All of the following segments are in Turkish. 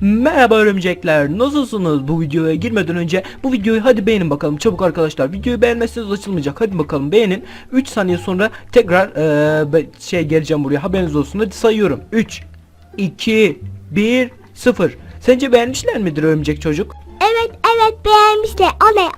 Merhaba örümcekler nasılsınız? Bu videoya girmeden önce bu videoyu hadi beğenin bakalım. Çabuk arkadaşlar videoyu beğenmezseniz açılmayacak. Hadi bakalım beğenin. 3 saniye sonra tekrar be- şey geleceğim buraya haberiniz olsun. Hadi sayıyorum. 3 2 1 0 Sence beğenmişler midir örümcek çocuk? Evet evet beğenmişler. O ne?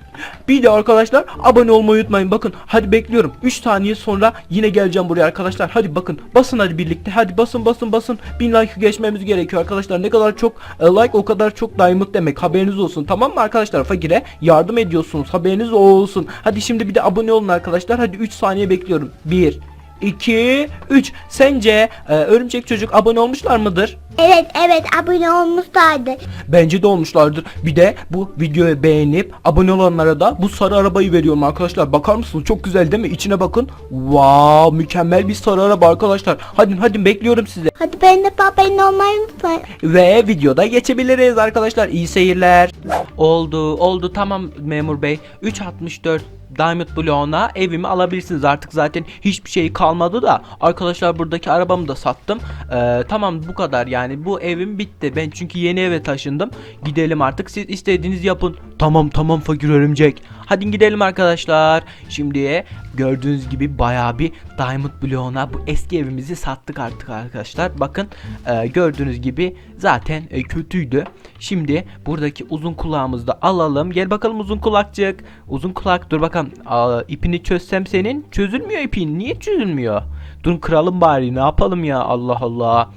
Bir de arkadaşlar abone olmayı unutmayın. Bakın hadi bekliyorum. 3 saniye sonra yine geleceğim buraya arkadaşlar. Hadi bakın basın hadi birlikte. Hadi basın basın basın. 1000 like geçmemiz gerekiyor arkadaşlar. Ne kadar çok e, like o kadar çok diamond demek. Haberiniz olsun tamam mı arkadaşlar? Fakire yardım ediyorsunuz. Haberiniz olsun. Hadi şimdi bir de abone olun arkadaşlar. Hadi 3 saniye bekliyorum. 1 2 3 sence e, örümcek çocuk abone olmuşlar mıdır? Evet evet abone olmuşlardı. Bence de olmuşlardır. Bir de bu videoyu beğenip abone olanlara da bu sarı arabayı veriyorum arkadaşlar. Bakar mısınız? Çok güzel değil mi? İçine bakın. Wow, mükemmel bir sarı araba arkadaşlar. Hadi hadi bekliyorum sizi. Hadi ben de abone olmayı unutmayın. Ve videoda geçebiliriz arkadaşlar. İyi seyirler. Oldu, oldu. Tamam memur bey. 364 Diamond Bloğuna evimi alabilirsiniz. Artık zaten hiçbir şey kalmadı da arkadaşlar buradaki arabamı da sattım. Ee, tamam bu kadar yani. Bu evim bitti. Ben çünkü yeni eve taşındım. Gidelim artık. Siz istediğiniz yapın. Tamam tamam fakir örümcek. Hadi gidelim arkadaşlar. Şimdi gördüğünüz gibi bayağı bir Diamond Bloğuna bu eski evimizi sattık artık arkadaşlar. Bakın e, gördüğünüz gibi zaten e, kötüydü. Şimdi buradaki uzun kulağımızı da alalım. Gel bakalım uzun kulakçık. Uzun kulak dur bakalım Aa, ipini çözsem senin çözülmüyor ipin niye çözülmüyor dur kıralım bari ne yapalım ya Allah Allah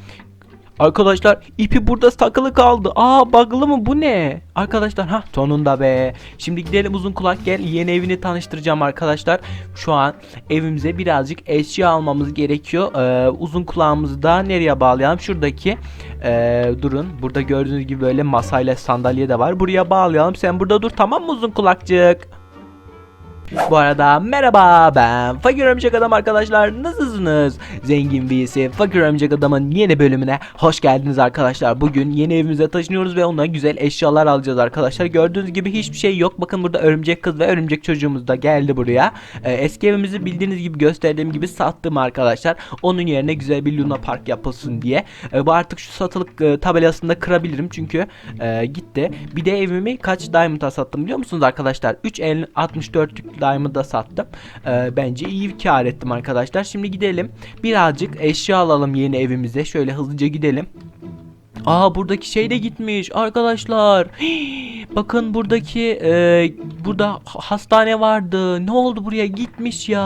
Arkadaşlar ipi burada takılı kaldı. Aa bug'lı mı bu ne? Arkadaşlar ha sonunda be. Şimdi gidelim uzun kulak gel yeni evini tanıştıracağım arkadaşlar. Şu an evimize birazcık eşya almamız gerekiyor. Ee, uzun kulağımızı da nereye bağlayalım? Şuradaki ee, durun. Burada gördüğünüz gibi böyle masayla sandalye de var. Buraya bağlayalım. Sen burada dur tamam mı uzun kulakçık? Bu arada merhaba ben Fakir Örümcek Adam arkadaşlar nasılsınız? Zengin birisi Fakir Örümcek Adam'ın yeni bölümüne hoş geldiniz arkadaşlar. Bugün yeni evimize taşınıyoruz ve ona güzel eşyalar alacağız arkadaşlar. Gördüğünüz gibi hiçbir şey yok. Bakın burada örümcek kız ve örümcek çocuğumuz da geldi buraya. Ee, eski evimizi bildiğiniz gibi gösterdiğim gibi sattım arkadaşlar. Onun yerine güzel bir Luna Park yapılsın diye. Ee, bu artık şu satılık e, tabelasını kırabilirim çünkü e, gitti. Bir de evimi kaç diamond'a sattım biliyor musunuz arkadaşlar? 3 el 64'lük diamond'a sattım. Ee, bence iyi kar ettim arkadaşlar. Şimdi gidelim. Birazcık eşya alalım yeni evimize. Şöyle hızlıca gidelim. Aa buradaki şey de gitmiş arkadaşlar. Hii, bakın buradaki e, burada ha- hastane vardı. Ne oldu buraya gitmiş ya.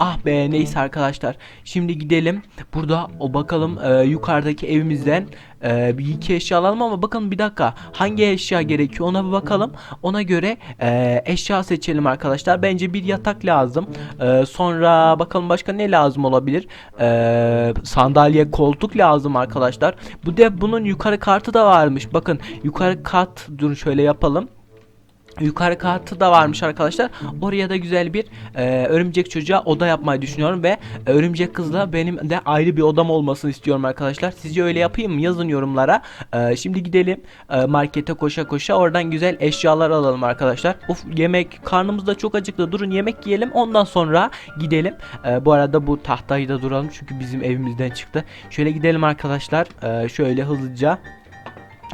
Ah be neyse arkadaşlar. Şimdi gidelim. Burada o bakalım e, yukarıdaki evimizden e, bir iki eşya alalım ama bakın bir dakika hangi eşya gerekiyor ona bir bakalım. Ona göre e, eşya seçelim arkadaşlar. Bence bir yatak lazım. E, sonra bakalım başka ne lazım olabilir. E, sandalye koltuk lazım arkadaşlar. Bu de bunun yukarı kartı da varmış. Bakın yukarı kat durun şöyle yapalım. Yukarı katı da varmış arkadaşlar. Oraya da güzel bir e, örümcek çocuğa oda yapmayı düşünüyorum ve e, örümcek kızla benim de ayrı bir odam olmasını istiyorum arkadaşlar. Sizce öyle yapayım mı? Yazın yorumlara. E, şimdi gidelim e, markete koşa koşa oradan güzel eşyalar alalım arkadaşlar. Of yemek karnımız da çok acıktı. Durun yemek yiyelim ondan sonra gidelim. E, bu arada bu tahtayı da duralım çünkü bizim evimizden çıktı. Şöyle gidelim arkadaşlar. E, şöyle hızlıca.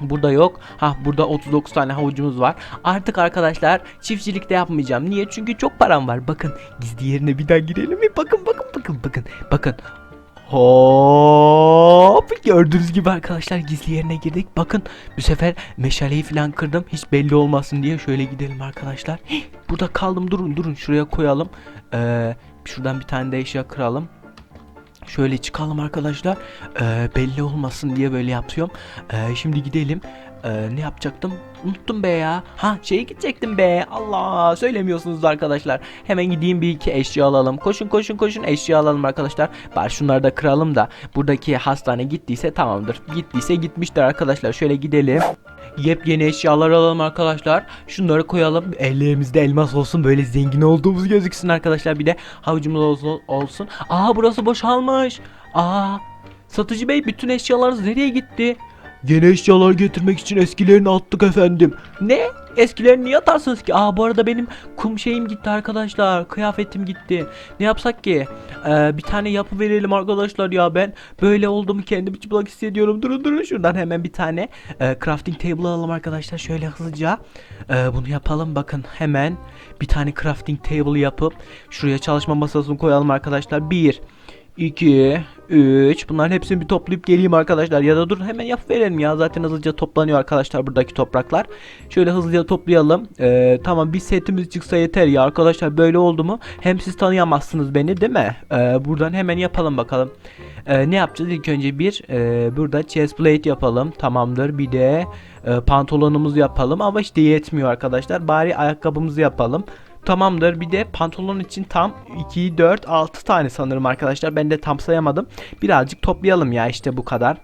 Burada yok. Ha burada 39 tane havucumuz var. Artık arkadaşlar çiftçilik de yapmayacağım. Niye? Çünkü çok param var. Bakın gizli yerine bir daha girelim mi? Bakın bakın bakın bakın. Bakın. Hop gördüğünüz gibi arkadaşlar gizli yerine girdik. Bakın bu sefer meşaleyi falan kırdım. Hiç belli olmasın diye şöyle gidelim arkadaşlar. Hih, burada kaldım durun durun şuraya koyalım. Ee, şuradan bir tane de eşya kıralım. Şöyle çıkalım arkadaşlar. Ee, belli olmasın diye böyle yapıyorum. Ee, şimdi gidelim. Ee, ne yapacaktım? Unuttum be ya. Ha şeye gidecektim be. Allah söylemiyorsunuz arkadaşlar. Hemen gideyim bir iki eşya alalım. Koşun koşun koşun eşya alalım arkadaşlar. Bari şunları da kıralım da. Buradaki hastane gittiyse tamamdır. Gittiyse gitmiştir arkadaşlar. Şöyle gidelim. Yepyeni eşyalar alalım arkadaşlar. Şunları koyalım. Ellerimizde elmas olsun. Böyle zengin olduğumuz gözüksün arkadaşlar. Bir de havucumuz olsun. Aa burası boşalmış. Aa satıcı bey bütün eşyalarınız nereye gitti? Yeni eşyalar getirmek için eskilerini attık efendim. Ne? Eskilerini niye atarsınız ki? Aa bu arada benim kum şeyim gitti arkadaşlar. Kıyafetim gitti. Ne yapsak ki? Ee, bir tane yapı verelim arkadaşlar ya ben böyle olduğumu kendimi çıplak hissediyorum. Durun durun şuradan hemen bir tane e, crafting table alalım arkadaşlar. Şöyle hızlıca e, bunu yapalım. Bakın hemen bir tane crafting table yapıp şuraya çalışma masasını koyalım arkadaşlar. 1 2 3 Bunların hepsini bir toplayıp geleyim arkadaşlar. Ya da dur hemen yap verelim ya. Zaten hızlıca toplanıyor arkadaşlar buradaki topraklar. Şöyle hızlıca toplayalım. Ee, Tamam bir setimiz çıksa yeter ya. Arkadaşlar böyle oldu mu? Hem siz tanıyamazsınız beni değil mi? Ee, Buradan hemen yapalım bakalım. Ee, Ne yapacağız? İlk önce bir e, Burada chest plate yapalım. Tamamdır. Bir de e, Pantolonumuzu yapalım. Ama işte yetmiyor arkadaşlar. Bari ayakkabımızı yapalım Tamamdır. Bir de pantolon için tam 2, 4, 6 tane sanırım arkadaşlar. Ben de tam sayamadım. Birazcık toplayalım ya işte bu kadar.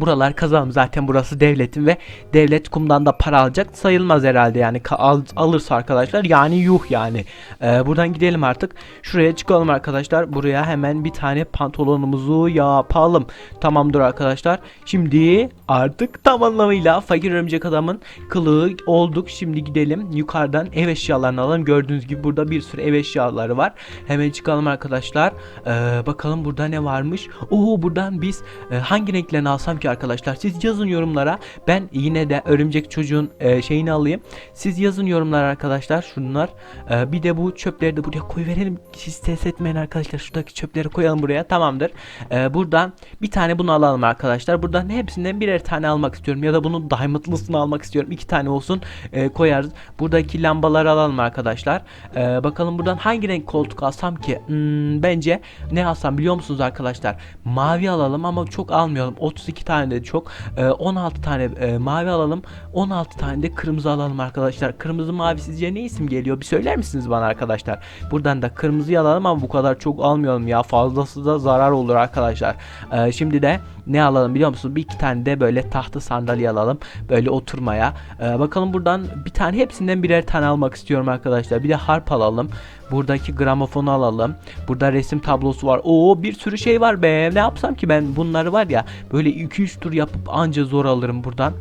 Buralar kazanım zaten burası devletin ve devlet kumdan da para alacak sayılmaz herhalde yani. Al- alırsa arkadaşlar yani yuh yani. Ee, buradan gidelim artık. Şuraya çıkalım arkadaşlar. Buraya hemen bir tane pantolonumuzu yapalım. Tamamdır arkadaşlar. Şimdi artık tam anlamıyla fakir örümcek adamın kılığı olduk. Şimdi gidelim yukarıdan ev eşyalarını alalım. Gördüğünüz gibi burada bir sürü ev eşyaları var. Hemen çıkalım arkadaşlar. Ee, bakalım burada ne varmış? Oo buradan biz e, hangi renklerini alsam ki arkadaşlar siz yazın yorumlara. Ben yine de örümcek çocuğun e, şeyini alayım. Siz yazın yorumlara arkadaşlar şunlar. E, bir de bu çöpleri de buraya koy verelim siz ses etmeyin arkadaşlar şuradaki çöpleri koyalım buraya. Tamamdır. E, buradan bir tane bunu alalım arkadaşlar. Buradan hepsinden birer tane almak istiyorum ya da bunun diamondlısını almak istiyorum. İki tane olsun e, koyarız. Buradaki lambaları alalım arkadaşlar. E, bakalım buradan hangi renk koltuk alsam ki? Hmm, bence ne alsam biliyor musunuz arkadaşlar? Mavi alalım ama çok almayalım. 32 tane de çok. Ee, 16 tane e, mavi alalım. 16 tane de kırmızı alalım arkadaşlar. Kırmızı mavi sizce ne isim geliyor? Bir söyler misiniz bana arkadaşlar? Buradan da kırmızıyı alalım ama bu kadar çok almayalım ya. Fazlası da zarar olur arkadaşlar. Ee, şimdi de ne alalım biliyor musunuz bir iki tane de böyle tahta sandalye alalım böyle oturmaya. Ee, bakalım buradan bir tane hepsinden birer tane almak istiyorum arkadaşlar. Bir de harp alalım buradaki gramofonu alalım. Burada resim tablosu var. Oo bir sürü şey var be. Ne yapsam ki ben? Bunları var ya böyle 2-3 tur yapıp anca zor alırım buradan.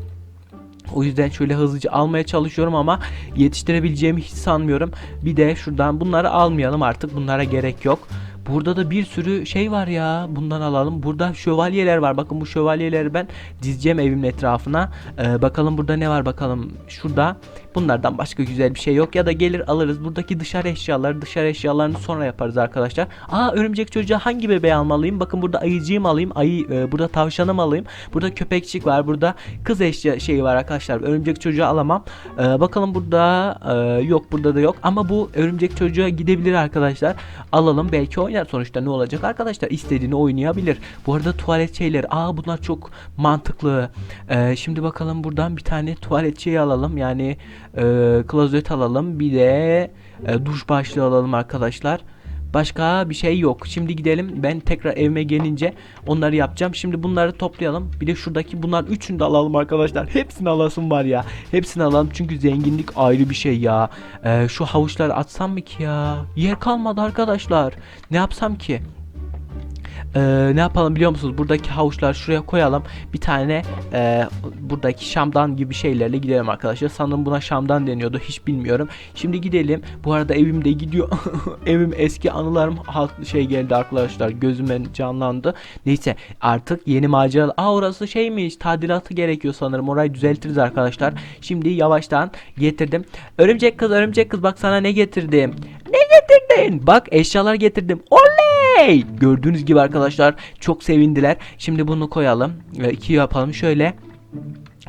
O yüzden şöyle hızlıca almaya çalışıyorum ama yetiştirebileceğimi hiç sanmıyorum. Bir de şuradan bunları almayalım artık. Bunlara gerek yok. Burada da bir sürü şey var ya. Bundan alalım. Burada şövalyeler var. Bakın bu şövalyeleri ben dizeceğim evimin etrafına. Ee, bakalım burada ne var bakalım. Şurada bunlardan başka güzel bir şey yok. Ya da gelir alırız. Buradaki dışarı eşyaları dışarı eşyalarını sonra yaparız arkadaşlar. Aa örümcek çocuğa hangi bebeği almalıyım? Bakın burada ayıcıyı mı alayım? Ayı, e, burada tavşanı mı alayım? Burada köpekçik var. Burada kız eşya şeyi var arkadaşlar. Örümcek çocuğu alamam. Ee, bakalım burada e, yok burada da yok. Ama bu örümcek çocuğa gidebilir arkadaşlar. Alalım belki oynar sonuçta ne olacak arkadaşlar istediğini oynayabilir. Bu arada tuvalet şeyleri aa bunlar çok mantıklı. Ee, şimdi bakalım buradan bir tane tuvalet şeyi alalım yani e, klozet alalım bir de e, duş başlığı alalım arkadaşlar. Başka bir şey yok. Şimdi gidelim. Ben tekrar evime gelince onları yapacağım. Şimdi bunları toplayalım. Bir de şuradaki bunlar üçünü de alalım arkadaşlar. Hepsini alasım var ya. Hepsini alalım çünkü zenginlik ayrı bir şey ya. Ee, şu havuçları atsam mı ki ya? Yer kalmadı arkadaşlar. Ne yapsam ki? Ee, ne yapalım biliyor musunuz? Buradaki havuçlar şuraya koyalım. Bir tane e, buradaki şamdan gibi şeylerle gidelim arkadaşlar. Sanırım buna şamdan deniyordu. Hiç bilmiyorum. Şimdi gidelim. Bu arada evim de gidiyor. Evim eski anılarım şey geldi arkadaşlar. Gözüme canlandı. Neyse artık yeni macera. Aa orası şeymiş. Tadilatı gerekiyor sanırım. Orayı düzeltiriz arkadaşlar. Şimdi yavaştan getirdim. Örümcek kız, örümcek kız bak sana ne getirdim. Ne getirdin? Bak eşyalar getirdim. Oley! Gördüğünüz gibi arkadaşlar çok sevindiler. Şimdi bunu koyalım. E, iki yapalım şöyle.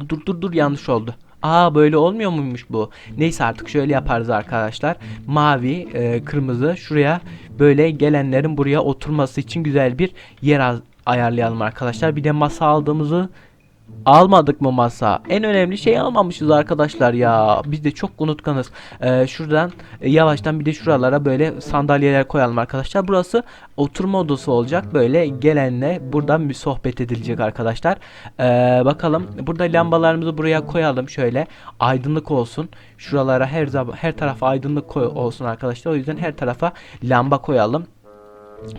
Dur dur dur yanlış oldu. Aa böyle olmuyor muymuş bu? Neyse artık şöyle yaparız arkadaşlar. Mavi, e, kırmızı şuraya böyle gelenlerin buraya oturması için güzel bir yer ayarlayalım arkadaşlar. Bir de masa aldığımızı Almadık mı masa? En önemli şeyi almamışız arkadaşlar ya. Biz de çok unutkanız. Ee, şuradan e, yavaştan bir de şuralara böyle sandalyeler koyalım arkadaşlar. Burası oturma odası olacak. Böyle gelenle buradan bir sohbet edilecek arkadaşlar. Ee, bakalım. Burada lambalarımızı buraya koyalım şöyle. Aydınlık olsun. Şuralara her zaman her tarafa aydınlık olsun arkadaşlar. O yüzden her tarafa lamba koyalım.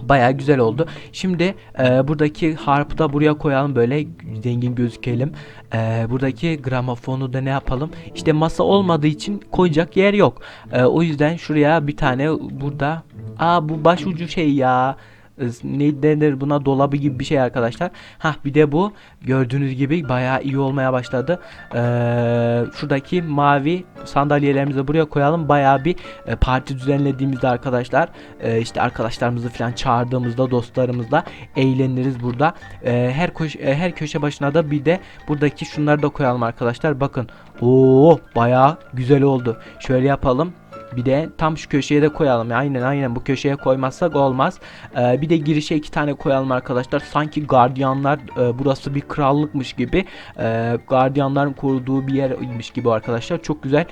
Baya güzel oldu. Şimdi e, buradaki harpı da buraya koyalım böyle zengin gözükelim. E, buradaki gramofonu da ne yapalım? İşte masa olmadığı için koyacak yer yok. E, o yüzden şuraya bir tane burada. Aa bu başucu şey ya. E, Ne denir buna dolabı gibi bir şey arkadaşlar. Hah bir de bu gördüğünüz gibi bayağı iyi olmaya başladı. E, şuradaki mavi sandalyelerimizi buraya koyalım. Bayağı bir e, parti düzenlediğimizde arkadaşlar e, işte arkadaşlarımızı falan çağırdığımızda dostlarımızla eğleniriz burada. E, her koş, e, her köşe başına da bir de buradaki şunları da koyalım arkadaşlar. Bakın. Oo bayağı güzel oldu. Şöyle yapalım. Bir de tam şu köşeye de koyalım. Aynen aynen bu köşeye koymazsak olmaz. Ee, bir de girişe iki tane koyalım arkadaşlar. Sanki gardiyanlar e, burası bir krallıkmış gibi. E, gardiyanların koruduğu bir yermiş gibi arkadaşlar. Çok güzel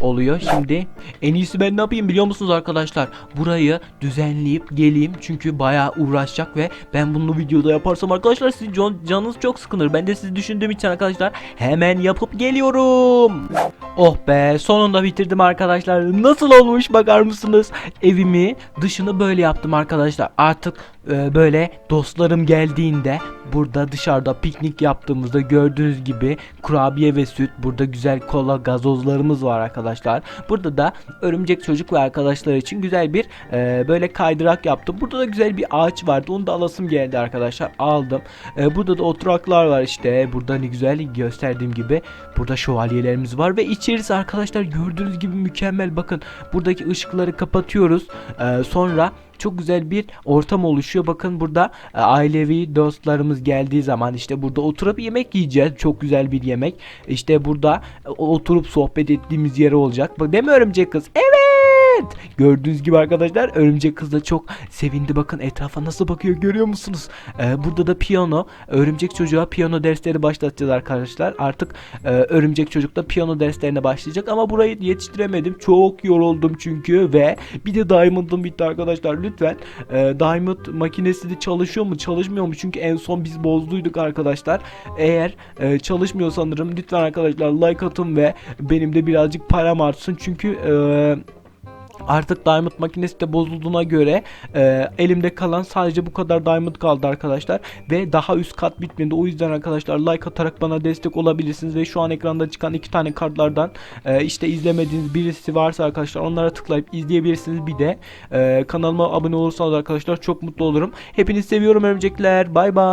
oluyor. Şimdi en iyisi ben ne yapayım biliyor musunuz arkadaşlar? Burayı düzenleyip geleyim. Çünkü bayağı uğraşacak ve ben bunu videoda yaparsam arkadaşlar sizin can- canınız çok sıkılır. Ben de sizi düşündüğüm için arkadaşlar hemen yapıp geliyorum. Oh be sonunda bitirdim arkadaşlar. Nasıl olmuş bakar mısınız? Evimi dışını böyle yaptım arkadaşlar. Artık e, böyle dostlarım geldiğinde burada dışarıda piknik yaptığımızda gördüğünüz gibi kurabiye ve süt burada güzel kola gazozlarımız var arkadaşlar. Burada da örümcek çocuk ve arkadaşlar için güzel bir e, böyle kaydırak yaptım. Burada da güzel bir ağaç vardı. Onu da alasım geldi arkadaşlar. Aldım. E, burada da oturaklar var işte. Burada ne güzel gösterdiğim gibi. Burada şövalyelerimiz var ve içerisi arkadaşlar gördüğünüz gibi mükemmel. Bakın buradaki ışıkları kapatıyoruz. E, sonra çok güzel bir ortam oluşuyor. Bakın burada e, ailevi dostlarımız geldiği zaman işte burada oturup yemek yiyeceğiz. Çok güzel bir yemek. İşte burada e, oturup sohbet ettiğimiz yer olacak. Bak mi örümcek kız? Evet. Gördüğünüz gibi arkadaşlar örümcek kız da çok sevindi. Bakın etrafa nasıl bakıyor görüyor musunuz? E, burada da piyano. Örümcek çocuğa piyano dersleri başlatacağız arkadaşlar. Artık e, örümcek çocuk da piyano derslerine başlayacak ama burayı yetiştiremedim. Çok yoruldum çünkü ve bir de Diamond'ım bitti arkadaşlar. Lütfen e, Diamond makinesi de çalışıyor mu çalışmıyor mu? Çünkü en son biz bozduyduk arkadaşlar. Eğer e, çalışmıyor sanırım lütfen arkadaşlar like atın ve benim de birazcık param artsın. Çünkü e, Artık diamond makinesi de bozulduğuna göre e, elimde kalan sadece bu kadar diamond kaldı arkadaşlar ve daha üst kat bitmedi. O yüzden arkadaşlar like atarak bana destek olabilirsiniz ve şu an ekranda çıkan iki tane kartlardan e, işte izlemediğiniz birisi varsa arkadaşlar onlara tıklayıp izleyebilirsiniz. Bir de e, kanalıma abone olursanız arkadaşlar çok mutlu olurum. Hepinizi seviyorum örümcekler. Bay bay.